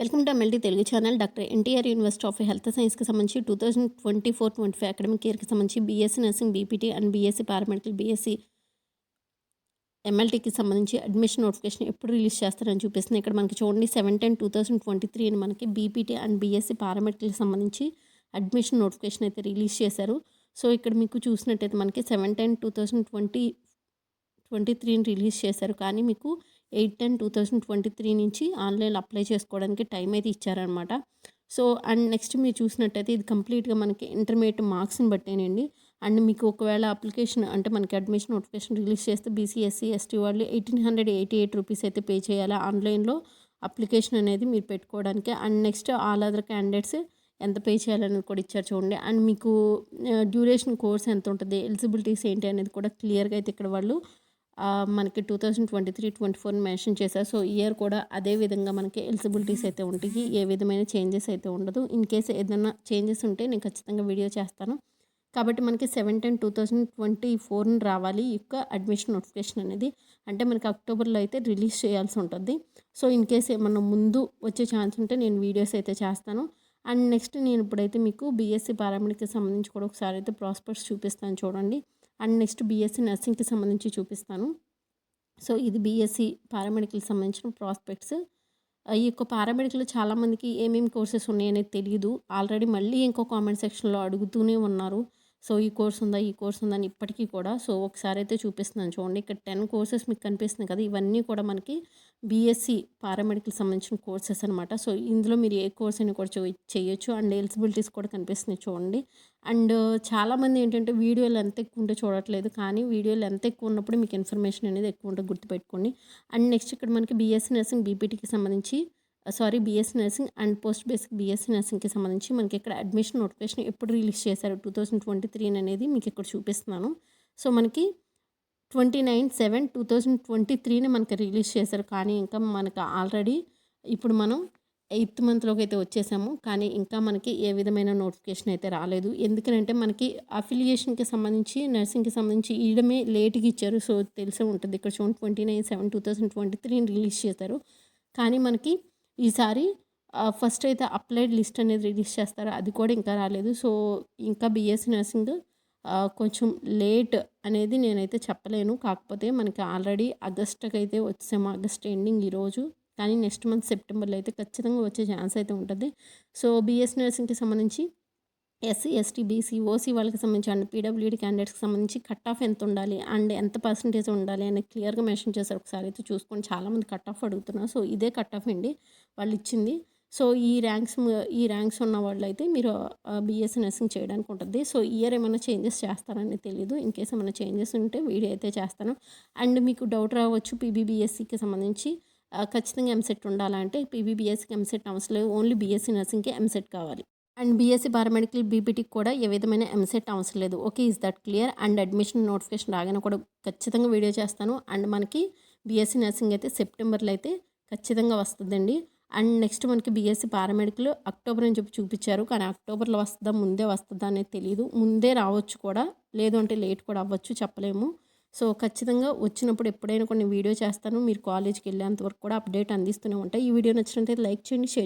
Welcome to MLT Telugu channel. Doctor NTR university of health సైన్స్కి సంబంధించి two thousand twenty four twenty five academic ఇయర్కి సంబంధించి BSc nursing BPT and BSc paramedical BSc ఎంఎల్టీకి సంబంధించి admission notification ఎప్పుడు release చేస్తారని చూపిస్తుంది. ఇక్కడ మనకి చూడండి seven ten two thousand twenty three అని మనకి బీపీటీ అండ్ బీఎస్సీ పారామెడికల్కి సంబంధించి అడ్మిషన్ నోటిఫికేషన్ అయితే రిలీజ్ చేశారు. సో ఇక్కడ మీకు చూసినట్టయితే మనకి seven ten two thousand twenty twenty త్రీని రిలీజ్ చేశారు. కానీ మీకు eight ten two thousand twenty three నుంచి ఆన్లైన్లో అప్లై చేసుకోవడానికి టైం అయితే ఇచ్చారనమాట సో అండ్ నెక్స్ట్ మీరు చూసినట్టయితే ఇది కంప్లీట్గా మనకి ఇంటర్మీడియట్ మార్క్స్ని బట్టేనండి. అండ్ మీకు ఒకవేళ అప్లికేషన్ అంటే మనకి అడ్మిషన్ నోటిఫికేషన్ రిలీజ్ చేస్తే బీసీఎస్సీ ఎస్టీ వాళ్ళు eighteen hundred eighty eight rupees అయితే పే చేయాలి ఆన్లైన్లో అప్లికేషన్ అనేది మీరు పెట్టుకోవడానికి. And next all other candidates ఎంత పే చేయాలనేది కూడా ఇచ్చారు చూడండి. అండ్ మీకు డ్యూరేషన్ కోర్స్ ఎంత ఉంటుంది ఎలిజిబిలిటీస్ ఏంటి అనేది కూడా క్లియర్గా అయితే ఇక్కడ వాళ్ళు మనకి two thousand twenty three twenty four mention చేశారు. సో ఇయర్ కూడా అదే విధంగా మనకి ఎలిజిబిలిటీస్ అయితే ఉంటాయి. ఏ విధమైన చేంజెస్ అయితే ఉండదు. ఇన్ కేసు ఏదైనా చేంజెస్ ఉంటే నేను ఖచ్చితంగా వీడియో చేస్తాను. కాబట్టి మనకి seven ten two thousand twenty ఫోర్ని రావాలి యొక్క అడ్మిషన్ నోటిఫికేషన్ అనేది. అంటే మనకి అక్టోబర్లో అయితే రిలీజ్ చేయాల్సి ఉంటుంది. సో ఇన్ కేసు ఏమన్నా ముందు వచ్చే ఛాన్స్ ఉంటే నేను వీడియోస్ అయితే చేస్తాను. అండ్ నెక్స్ట్ నేను ఇప్పుడైతే మీకు బీఎస్సీ పారామెడిక్కి సంబంధించి కూడా ఒకసారి అయితే ప్రాస్పెక్ట్స్ చూపిస్తాను చూడండి. అండ్ నెక్స్ట్ బీఎస్సీ నర్సింగ్కి సంబంధించి చూపిస్తాను. సో ఇది బీఎస్సీ పారామెడికల్ సంబంధించిన ప్రాస్పెక్ట్స్. ఈ యొక్క పారామెడికల్ చాలామందికి ఏమేమి కోర్సెస్ ఉన్నాయనేది తెలియదు ఆల్రెడీ మళ్ళీ ఇంకో కామెంట్ సెక్షన్లో అడుగుతూనే ఉన్నారు. సో ఈ కోర్స్ ఉందా ఈ కోర్స్ ఉందా అని ఇప్పటికీ కూడా సో ఒకసారి అయితే చూపిస్తున్నాను. చూడండి ఇక్కడ టెన్ కోర్సెస్ మీకు కనిపిస్తున్నాయి కదా ఇవన్నీ కూడా మనకి బీఎస్సీ పారామెడికల్ సంబంధించిన కోర్సెస్ అనమాట సో ఇందులో మీరు ఏ కోర్స్ అని కూడా చేయొచ్చు. అండ్ ఎలిజిబిలిటీస్ కూడా కనిపిస్తున్నాయి చూడండి. అండ్ చాలామంది ఏంటంటే వీడియోలు ఎంత ఎక్కువ ఉంటే చూడట్లేదు కానీ వీడియోలు ఎంత ఎక్కువ ఉన్నప్పుడు మీకు ఇన్ఫర్మేషన్ అనేది ఎక్కువ ఉంటే గుర్తుపెట్టుకోండి. అండ్ నెక్స్ట్ ఇక్కడ మనకి బీఎస్సీ నర్సింగ్ బీపీటీకి సంబంధించి sorry BSc nursing and post basic BSc నర్సింగ్కి సంబంధించి మనకి ఇక్కడ అడ్మిషన్ నోటిఫికేషన్ ఎప్పుడు రిలీజ్ చేశారు? టూ థౌజండ్ ట్వంటీ త్రీ అనేది మీకు ఇక్కడ చూపిస్తున్నాను. సో మనకి twenty nine seven two thousand twenty త్రీని మనకి రిలీజ్ చేశారు. కానీ ఇంకా మనకు ఆల్రెడీ ఇప్పుడు మనం ఎయిత్ మంత్లోకి అయితే వచ్చేసాము. కానీ ఇంకా మనకి ఏ విధమైన నోటిఫికేషన్ అయితే రాలేదు. ఎందుకంటే మనకి అఫిలియేషన్కి సంబంధించి నర్సింగ్కి సంబంధించి ఇయడమే లేట్గా ఇచ్చారు. సో తెలిసే ఉంటుంది. ఇక్కడ చూడండి twenty nine seven two thousand twenty త్రీని రిలీజ్ చేశారు. కానీ మనకి ఈసారి ఫస్ట్ అయితే అప్లైడ్ లిస్ట్ అనేది రిలీజ్ చేస్తారు? అది కూడా ఇంకా రాలేదు. సో ఇంకా బీఎస్సీ నర్సింగ్ కొంచెం లేట్ అనేది నేనైతే చెప్పలేను. కాకపోతే మనకి ఆల్రెడీ ఆగస్ట్కి అయితే వచ్చేసాము ఆగస్ట్ ఎండింగ్ ఈరోజు కానీ నెక్స్ట్ మంత్ సెప్టెంబర్లో అయితే ఖచ్చితంగా వచ్చే ఛాన్స్ అయితే ఉంటుంది. సో బీఎస్ నర్సింగ్కి సంబంధించి ఎస్సీ ఎస్టీ బీసీ ఓసీ వాళ్ళకి సంబంధించి అండ్ పీడబ్ల్యూడీ క్యాండిడేట్స్కి సంబంధించి కట్ ఆఫ్ ఎంత ఉండాలి అండ్ ఎంత పర్సంటేజ్ ఉండాలి అని క్లియర్గా మెన్షన్ చేశారు. ఒకసారి అయితే చూసుకొని చాలామంది కట్ ఆఫ్ అడుగుతున్నారు. సో ఇదే కట్ ఆఫ్ అండి వాళ్ళు ఇచ్చింది. సో ఈ ర్యాంక్స్ ఈ ర్యాంక్స్ ఉన్న వాళ్ళు అయితే మీరు బీఎస్సీ నర్సింగ్ చేయడానికి ఉంటుంది. సో ఇయర్ ఏమైనా చేంజెస్ చేస్తారని తెలియదు ఇన్ కేస్ ఏమైనా చేంజెస్ ఉంటే వీడియో అయితే చేస్తాను. అండ్ మీకు డౌట్ రావచ్చు పీబీబీఎస్సీకి సంబంధించి. ఖచ్చితంగా ఎంసెట్ ఉండాలంటే పీబీబీఎస్సీకి ఎంసెట్ అవసరం లేదు. ఓన్లీ బీఎస్సీ నర్సింగ్కి ఎంసెట్ కావాలి. అండ్ బీఎస్సీ పారామెడికల్ బీబీటీకి కూడా ఏ విధమైన ఎంసెట్ అవసరం లేదు. Okay is that clear? And admission notification రాగానే కూడా ఖచ్చితంగా వీడియో చేస్తాను. అండ్ మనకి బీఎస్సీ నర్సింగ్ అయితే సెప్టెంబర్లో అయితే ఖచ్చితంగా వస్తుందండి. అండ్ నెక్స్ట్ మనకి బీఎస్సీ పారామెడికల్ అక్టోబర్ అని చెప్పి చూపించారు. కానీ అక్టోబర్లో వస్తుందా ముందే వస్తుందా అనేది తెలియదు ముందే రావచ్చు కూడా. లేదు అంటే లేట్ కూడా అవ్వచ్చు చెప్పలేము. సో ఖచ్చితంగా వచ్చినప్పుడు ఎప్పుడైనా కొన్ని వీడియో చేస్తాను. మీరు కాలేజ్కి వెళ్ళేంత వరకు కూడా అప్డేట్ అందిస్తూనే ఉంటాయి. ఈ వీడియో నచ్చినట్లయితే లైక్ చేయండి షేర్